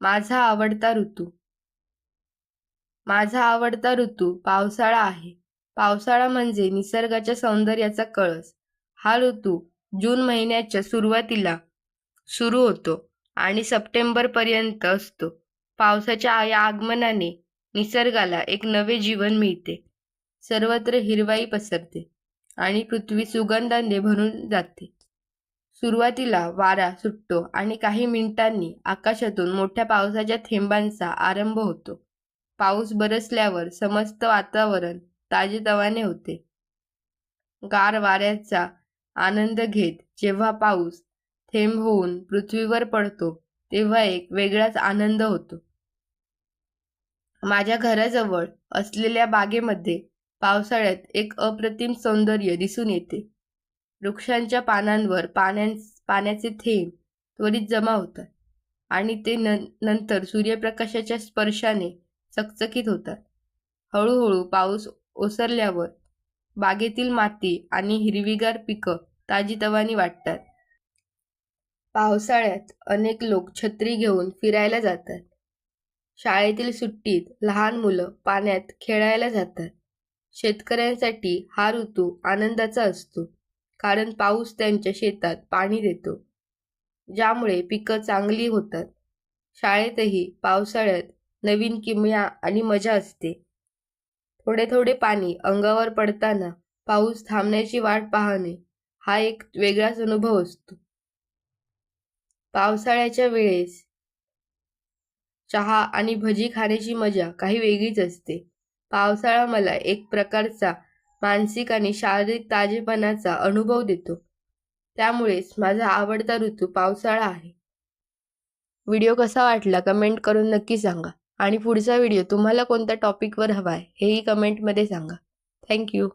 माझा आवडता ऋतू. माझा आवडता ऋतू पावसाळा आहे. पावसाळा म्हणजे निसर्गाच्या सौंदर्याचा कळस. हा ऋतू जून महिन्याच्या सुरुवातीला सुरू होतो आणि सप्टेंबर पर्यंत असतो. पावसाच्या या आगमनाने निसर्गाला एक नवे जीवन मिळते. सर्वत्र हिरवाई पसरते आणि पृथ्वी सुगंधाने भरून जाते. सुरुवातीला वारा सुटतो आणि काही मिनिटांनी आकाशातून मोठ्या पावसाच्या थेंबांचा आरंभ होतो. पाऊस बरसल्यावर समस्त वातावरण ताजेतवाने होते. गार वाऱ्याचा आनंद घेत जेव्हा पाऊस थेंब होऊन पृथ्वीवर पडतो तेव्हा एक वेगळाच आनंद होतो. माझ्या घराजवळ असलेल्या बागेमध्ये पावसाळ्यात एक अप्रतिम सौंदर्य दिसून येते. वृक्षांच्या पानांवर पाण्यां पाण्याचे थेंब त्वरित जमा होतात आणि ते न नंतर सूर्यप्रकाशाच्या स्पर्शाने चकचकीत होतात. हळूहळू पाऊस ओसरल्यावर बागेतील माती आणि हिरवीगार पिकं ताजीतवानी वाटतात. पावसाळ्यात अनेक लोक छत्री घेऊन फिरायला जातात. शाळेतील सुट्टीत लहान मुलं पाण्यात खेळायला जातात. शेतकऱ्यांसाठी हा ऋतू आनंदाचा असतो. कारण पाऊस त्यांच्या शेतात पाणी देतो. ज्यामुळे पिकं चांगली होतात. शाळेतही पावसाळ्यात नवीन किमया आणि मजा असते. थोडे थोडे पाणी अंगावर पडताना पाऊस थांबण्याची वाट पाहणे हा एक वेगळाच अनुभव असतो. पावसाळ्याच्या वेळेस चहा आणि भजी खाण्याची मजा काही वेगळीच असते. पावसाळा मला एक प्रकारचा मानसिक आणि शारीरिक ताजेपणाचा अनुभव देतो. त्यामुळेच माझा आवडता ऋतू पावसाळा आहे. व्हिडिओ कसा वाटला कमेंट करून नक्की सांगा. आणि पुढचा व्हिडिओ तुम्हाला कोणत्या टॉपिकवर हवा आहे हेही कमेंटमध्ये सांगा. थँक्यू